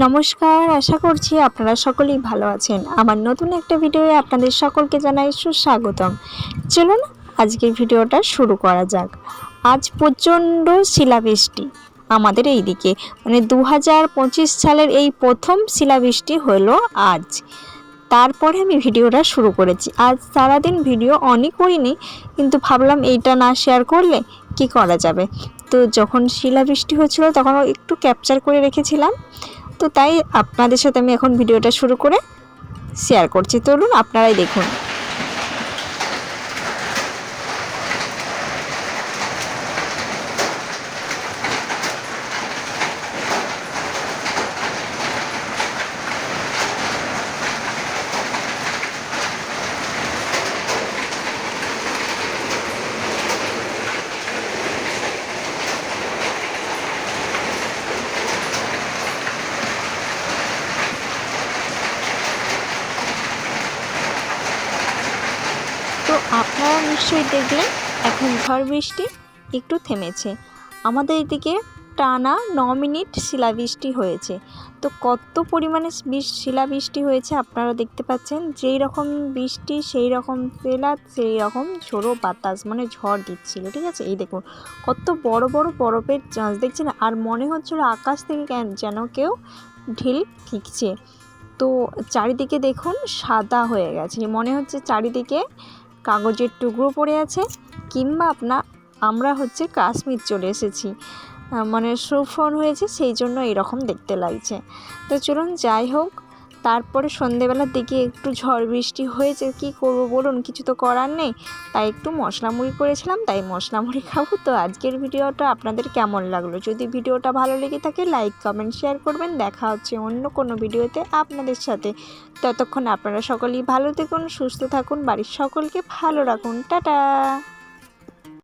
নমস্কার, আশা করছি আপনারা সকলেই ভালো আছেন। আমার নতুন একটা ভিডিওয়ে আপনাদের সকলকে জানাই সুস্বাগতম। চলুন আজকের ভিডিওটা শুরু করা যাক। আজ প্রচণ্ড শিলাবৃষ্টি আমাদের এই দিকে মানে দু হাজার পঁচিশ সালের এই প্রথম শিলাবৃষ্টি হলো আজ। তারপরে আমি ভিডিওটা শুরু করেছি। আজ সারাদিন ভিডিও অনই করিনি, কিন্তু ভাবলাম এইটা না শেয়ার করলে কি করা যাবে? তো যখন শিলাবৃষ্টি হচ্ছিল তখন একটু ক্যাপচার করে রেখেছিলাম। তো তাই আপনাদের সাথে আমি এখন ভিডিওটা শুরু করে শেয়ার করছি। চলুন আপনারাই দেখুন। তো আপনারা নিশ্চয়ই দেখলেন, এখন ঝড় বৃষ্টি একটু থেমেছে। আমাদের এদিকে টানা ন মিনিট শিলাবৃষ্টি হয়েছে। তো কত পরিমাণে বৃষ- শিলাবৃষ্টি হয়েছে আপনারা দেখতে পাচ্ছেন? যেই রকম বৃষ্টি, সেই রকম শিলা সেই রকম ঝোড়ো বাতাস মানে ঝড় দিচ্ছিল, ঠিক আছে? এই দেখুন, কত বড় বড় বরফের চাঁচ দেখছেন? আর মনে হচ্ছিল আকাশ থেকে যেন কেউ ঢিল ঠিকছে তো চারিদিকে দেখুন সাদা হয়ে গেছে। মনে হচ্ছে চারিদিকে কাগজের টুকরো পড়ে আছে, কিংবা আপনা, আমরা হচ্ছে কাশ্মীর চলে এসেছি। মানে সুফল হয়েছে সেই জন্য এরকম দেখতে লাগছে। তো চলুন, যাই হোক তারপরে সন্ধেবেলার দিকে একটু ঝড় বৃষ্টি হয়েছে, কি করব বলুন? কিছু তো করার নেই। তাই একটু মশলা মুড়ি করেছিলাম, তাই মশলা মুড়ি খাব। তো আজকের ভিডিওটা আপনাদের কেমন লাগল? যদি ভিডিওটা ভালো লেগে থাকে লাইক কমেন্ট শেয়ার করবেন। দেখা হচ্ছে অন্য কোনো ভিডিওতে আপনাদের সাথে। ততক্ষণ আপনারা সকলেই ভালো থাকুন, সুস্থ থাকুন, বাড়ির সকলকে ভালো রাখুন। টাটা!